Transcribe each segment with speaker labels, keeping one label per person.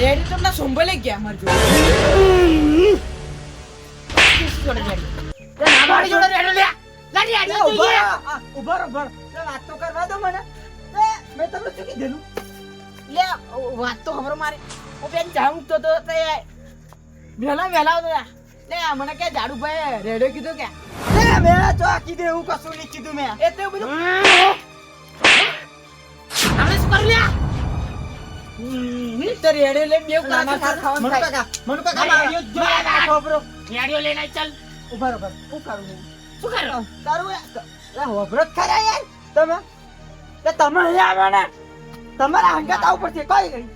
Speaker 1: Ready તો ના સંભાળે ગયા જોડે. જોડે રેડી. મારી જોડે રેડી લે લાડી આડી
Speaker 2: ઊભા
Speaker 1: જોઈએ.
Speaker 2: રહો, આ, ઊભા ઊભા વાત તો કરવા દો મને. મેં તમને શું કીધેલું?
Speaker 1: લે વાત તો ખબર મારે. હું બેન જાઉં તો તો તે વહેલા વહેલા આવતો તા. લે મને કે જાડુભાઈ રેડિયો કીધું કે.
Speaker 2: લે, મેં તો આ કીધું એવું કશું નહીં કીધું મેં.
Speaker 1: એ તો બધું આપણે શું કરું લે હમ, તો લે બે બેવ
Speaker 2: ના, ના,
Speaker 1: કલાક ખાવાનું
Speaker 2: મનુ કાકા, મનુ કાકા,
Speaker 1: ના,
Speaker 2: જો, ખોબરો.
Speaker 1: રેડિયો લઈને ચાલ.
Speaker 2: ઊભા ઊભા. શું કરું
Speaker 1: શું કરો?
Speaker 2: કરું લા લે, ખરા યાર, તમે લે, તમે અહીંયા આવ્યા ને? તમારા હંગાત આવું પડશે. કોઈ ગઈ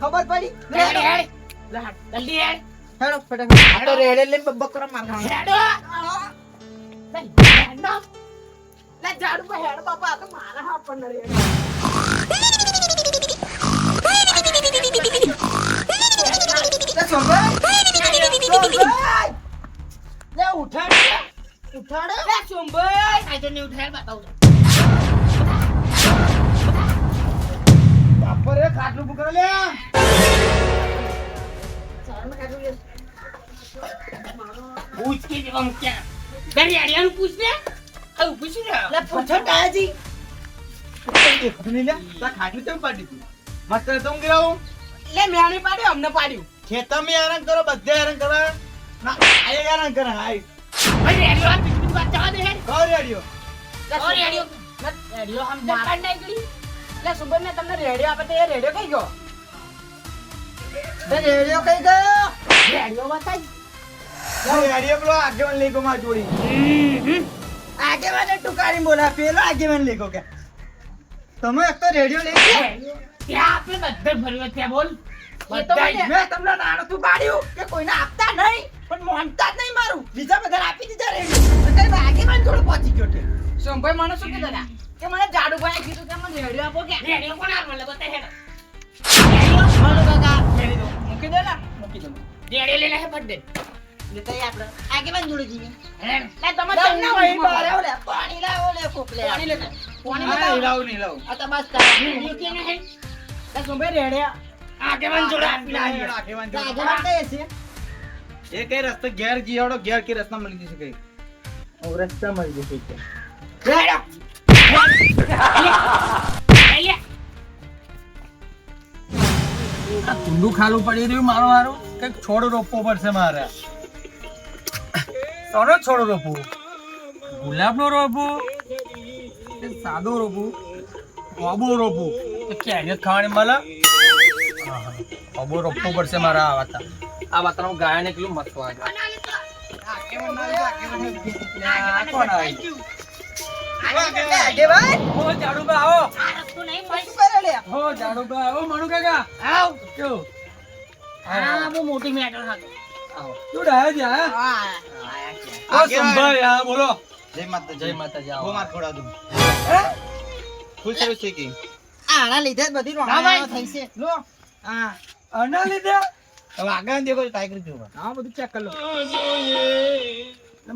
Speaker 2: ખબર પડી? લે,
Speaker 1: રેડી હેડ. લે હાડ, જલ્દી હેડ.
Speaker 2: હેડો, ફટાફટ.
Speaker 1: હેડો. તો રેડિયો લઈને બકરો મારવાનો હેડો. લે હેડ. લે જાડુભાઈ હેડ બાપા. તો મારા હા પણ ન
Speaker 2: લે, ઉઠાડ
Speaker 1: આ તો ને ઉઠાડ બતાવું
Speaker 2: બાપરે, લે.
Speaker 1: પૂછ કે દેવા મૂક્યા ઘરે આડિયાનું પૂછ ને આવું પૂછ્યું ને
Speaker 2: લે, કેમ પાડી મસ્ત તો રહું.
Speaker 1: લે મેણી પાડ્યું અમને પાડ્યું
Speaker 2: ખેતરમાં હેરાન કરો બધે હેરાન કરો ના આયે હેરાન કરે હાય.
Speaker 1: ભાઈ રેડિયો આ બીજી વાત જવા દે હેડ
Speaker 2: કહો રેડિયો?
Speaker 1: ઓ રેડિયો. રેડિયો આમ કાઢ નાઈ ગઈ લે સુબહ મેં તમને રેડિયો આપે તો એ રેડિયો કઈ ગયો?
Speaker 2: તે રેડિયો કઈ ગયો?
Speaker 1: રેડિયો બતાય.
Speaker 2: રેડિયો પેલો આગેવાન લઈ ગયો માં જોડી. આગેવાને ટુકારી બોલા પેલો આગેવાન લઈ ગયો કે. તમે એક તો રેડિયો લઈ ગયા
Speaker 1: ત્યાં આપણે બધે ભર્યો ત્યાં બોલ.
Speaker 2: એ તો મેં તમને તું પાડ્યું કે કોઈને આપતા નહીં પણ મોનતા જ નહીં મારું. બીજા બધા આપી દીધા રેડિયો તો કઈ મને થોડો પહોંચી ગયો તે
Speaker 1: સોમભાઈ મને શું કીધું? કે મને જાડુભાઈ કીધું કે મને રેડિયો આપો કે? રેડિયો કોણ આપો લે બતા હેડ.
Speaker 2: મારો કાકા મેળી મૂકી દે ને. મૂકી દો
Speaker 1: રેડિયો લઈને હે પડ
Speaker 2: લેતા આય આપણે આગેવાન જોડે જઈએ.
Speaker 1: હેડ લે તમે તમને
Speaker 2: ના હોય, બહાર પાણી લાવો લે કોક
Speaker 1: પાણી લેતા. પાણી
Speaker 2: હા, નહીં લાવું,
Speaker 1: આ તો બસ તારા રેડિયો ને હે. લે સોમભાઈ રેડિયો. આગેવાન જોડે આપી લાવી
Speaker 2: આગેવાન જોડે. આગેવાન કઈ છે? એ કઈ રસ્તો ઘેર જીવાડો ઘેર કે રસ્તા મળી જશે કઈ? રસ્તા મળી જશે કે.
Speaker 3: કુંડું ખાલું પડી રહ્યું મારું મારું કંઈક છોડ રોપવો પડશે મારે. સોનો છોડ રોપવું? ગુલાબનો રોપવું? કે સાદો રોપવું? બાબુ રોપવું? તો ખાવાની મળે ઓબો રોપવો પડશે મારા આ વાતા. આ વાતાનું ગાયને કેટલું મસ્ત વાગે. આ કોણ આવી?
Speaker 1: બહુ મોટી મેટર હતી
Speaker 3: બોલો
Speaker 2: જય માતા
Speaker 3: જય માતાજી આવો
Speaker 2: માર ખોડા દઉં ફૂલ સર્વિસ છે કે આના લીધે બધી
Speaker 1: હા
Speaker 2: થઈ છે લો. હા.
Speaker 3: આના લીધે?
Speaker 2: હવે આગળ દેખો ટાઈગર જોવા.
Speaker 3: હા બધું ચેક કરી લો.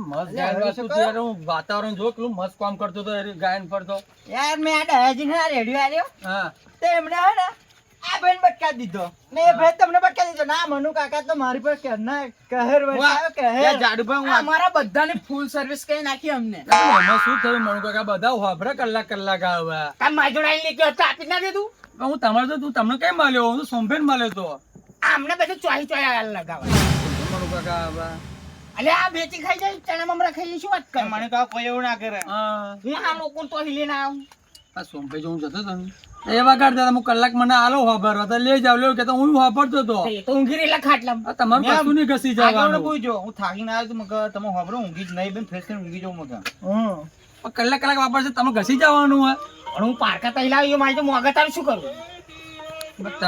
Speaker 3: મસ્ત ગાયન હું વાતાવરણ જો કેટલું મસ્ત કામ કરતો તો યાર
Speaker 2: મેં આ ને રેડિયો આલ્યો.
Speaker 3: હા.
Speaker 2: તો એમણે હે ને આ ભાઈને બટકા દીધો. ને એ ભાઈ તમને બટકા દીધો. ના મનુ કાકા તો મારી પર કહેર વરસાયો કહેર.
Speaker 1: આ અમારા બધાની ફૂલ સર્વિસ કઈ નાખી અમને.
Speaker 3: એમાં શું થયું મનુ કાકા? બધા વાપરે કલાક કલાક આવ્યા
Speaker 1: કામ જોડે આવીને તો આપી ના દેતું
Speaker 3: પણ હું તમારે તો તું તમને કેમ માલ્યો હું તો સોમભેન મળ્યો તો.
Speaker 1: આમને બધું ચોઈ ચોઈ લગાવા
Speaker 3: કાકા આવ્યા
Speaker 1: અલે આ બેટી ખાઈ જાય ચણા મમરા ખાઈ શું વાત કરે?
Speaker 2: મને કાકા કોઈ એવું ના કરે.
Speaker 3: હું.
Speaker 1: આ લોકો તો હિલે ના આવું.
Speaker 3: આ સોમભે જો હું જતો હતો તો એવા કાઢતા હતા હું કલાક મને આલો વાપરવા તો લઈ જાવ લ્યો કે તો હું વાપરતો
Speaker 1: તો તો ઊંઘી રહેલા ખાટલા
Speaker 3: આ તમારું કશું નહીં ઘસી જવાનું.
Speaker 2: પૂછજો. હું થાકીને આવ્યો તો મગર તમે ખબર ઊંઘી જ નહીં બેન ફ્રેશ થઈને ઊંઘી જાવ મગર.
Speaker 3: પણ કલાક કલાક વાપરશે તમે ઘસી જવાનું હોય
Speaker 1: પણ હું પારકા તઈ આવ્યો મારી તો મોગા તારું શું કરું?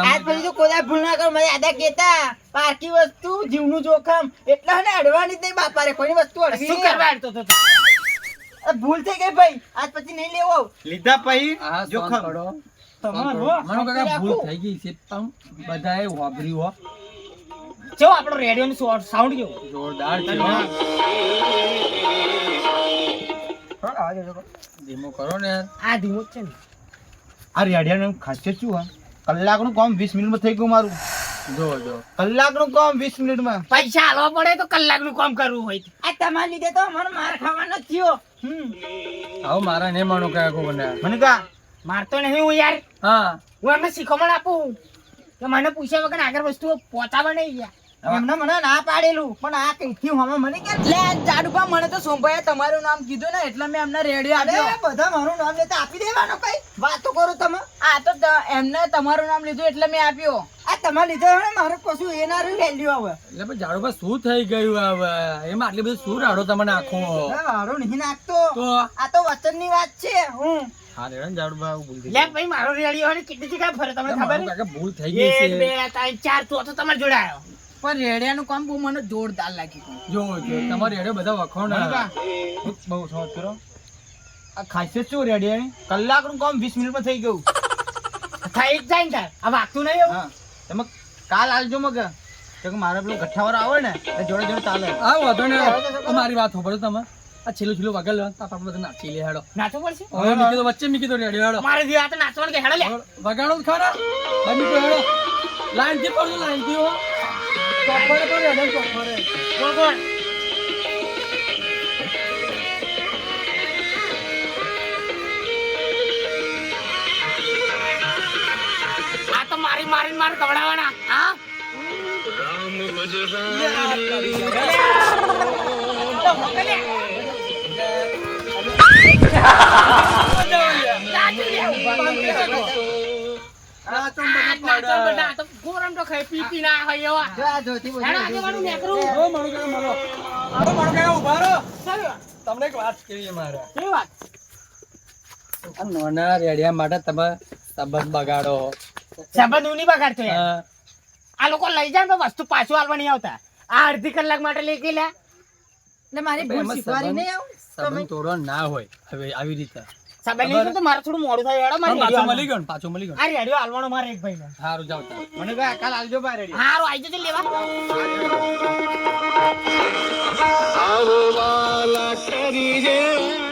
Speaker 2: આજ પછી તો કોઈ ભૂલ ના કરો મને આદા કેતા પારકી વસ્તુ જીવનું જોખમ એટલે હને અડવાની જ નહીં બાપા રે કોઈની વસ્તુ અડવી
Speaker 1: શું કરવા આડતો તો?
Speaker 2: ભૂલ થઈ ગઈ ભાઈ આજ પછી નહીં લેવો લીધા પછી
Speaker 3: જોખમ.
Speaker 2: તમારો
Speaker 3: કાકા ભૂલ થઈ ગઈ છે તમ બધાએ વાપર્યું હો.
Speaker 1: જો આપણો રેડિયો નું સાઉન્ડ કેવો
Speaker 3: જોરદાર છે. ધીમો કરો ને
Speaker 1: આ ધીમો જ છે ને.
Speaker 2: આ રેડિયાનું ખાસિયત શું હોય? કલાકનું કામ વીસ મિનિટમાં થઈ ગયું મારું.
Speaker 3: જો જો.
Speaker 2: કલાકનું કામ વીસ મિનિટમાં.
Speaker 1: પૈસા હાલવા પડે તો કલાકનું કામ કરવું હોય.
Speaker 2: આ તમારા લીધે તો મને માર ખાવાનો થયો. હમ.
Speaker 3: આવો મારા નહીં માનો કો બને
Speaker 2: મને. કા?
Speaker 1: મારતો નહીં હું યાર.
Speaker 3: હા.
Speaker 1: હું એમને શીખવણ આપું. કે મને પૂછ્યા વગર આગળ વસ્તુઓ પોતા નહીં યાર
Speaker 2: એમને મને ના પાડેલું. પણ આ કઈથી હમણાં મને કે
Speaker 4: લે જાડુભા મને તો સોમભાઈએ તમારું નામ કીધું ને એટલે મેં એમને રેડિયો આપ્યો.
Speaker 2: બધા મારું નામ લેતા આપી દેવાનો કઈ? વાતો કરો તમે.
Speaker 4: આ તો એમને તમારું નામ લીધું એટલે મેં આપ્યો.
Speaker 2: આ તમારે લીધો હવે મારું કશું એ ના રહ્યું વેલ્યુ આવે
Speaker 3: એટલે પણ ઝાડુ શું થઈ ગયું હવે? એમાં આટલી બધી શું રાડો તમે નાખો?
Speaker 2: હવે નહીં નાખતો. આ તો વચનની વાત છે હું.
Speaker 3: હા રેડો ને ભૂલ થઈ
Speaker 1: લે ભાઈ મારો રેડિયો કેટલી જગ્યાએ ફરે? તમને ખબર? છે?
Speaker 3: ભૂલ થઈ ગઈ
Speaker 1: એક બે ત્રણ ચાર ચોથો તમારે જોડે આવ્યો
Speaker 4: પણ રેડિયાનું કામ બહુ મને જોરદાર લાગ્યું
Speaker 3: જો જો તમારે રેડિયો બધા વખોણ
Speaker 2: બહુ સમજ કરો. આ ખાસિયત શું રેડિયાની? કલાકનું કામ વીસ મિનિટમાં થઈ ગયું.
Speaker 1: થઈ જ જાય ને તાર આ વાગતું નહીં એવું?
Speaker 2: હા. તમે કાલ આલજો મગ. કે મારે પેલું ગઠ્ઠાવાળો આવે ને જોડે જોડે ચાલે.
Speaker 3: હા વાંધો ને મારી વાત સાંભળો તમે. આ છેલ્લું છેલ્લું વાગેલ આપણે બધા નાચી લે હેડો.
Speaker 1: નાચવું પડશે?
Speaker 3: હવે મીકી તો વચ્ચે મીકી તો રેડી હેડો.
Speaker 1: મારે જે આ તો નાચવાનું કે હેડો લે
Speaker 3: વગાડો ખરા બની તો હેડો. લાઈનથી પડજો લાઈનથી હો. ચોપડે તો ચોપડે.
Speaker 1: આ તો મારી મારીને મારે કવડાવવાના હા? ગોરમ તો ખાઈ પી પી ના હોય એવા.
Speaker 2: જો આ જોતી બોલી
Speaker 1: હેડો મારું નેકરું.
Speaker 3: ઓ મારું કે મારો. ઓ મારું કે ઊભા રહો. તમને એક વાત કેવી મારે?
Speaker 1: કે વાત?
Speaker 3: નોના રેડિયા માટે તમે સંબંધ બગાડો.
Speaker 1: સંબંધ હું નહીં બગાડતો
Speaker 3: હા.
Speaker 1: આ લોકો લઈ જાય તો વસ્તુ પાછું આલવા નહીં આવતા. આ અડધી કલાક માટે લઈ ગયેલા.
Speaker 4: એટલે મારી ભૂલ સ્વીકારી નહીં આવું?
Speaker 3: સંબંધ તોડવા ના હોય. હવે આવી રીતે.
Speaker 1: તો મારે થોડું મોડું થાય. હેડો મારે
Speaker 3: પાછો મળી ગયો પાછો મળી ગયો.
Speaker 1: આ રેડિયો હાલવાનો મારે એક ભાઈ
Speaker 3: સારું જાવ
Speaker 2: મને કા કાલ આલજો
Speaker 1: હારું આઈ જજો લેવા.
Speaker 5: આવવાલા કરી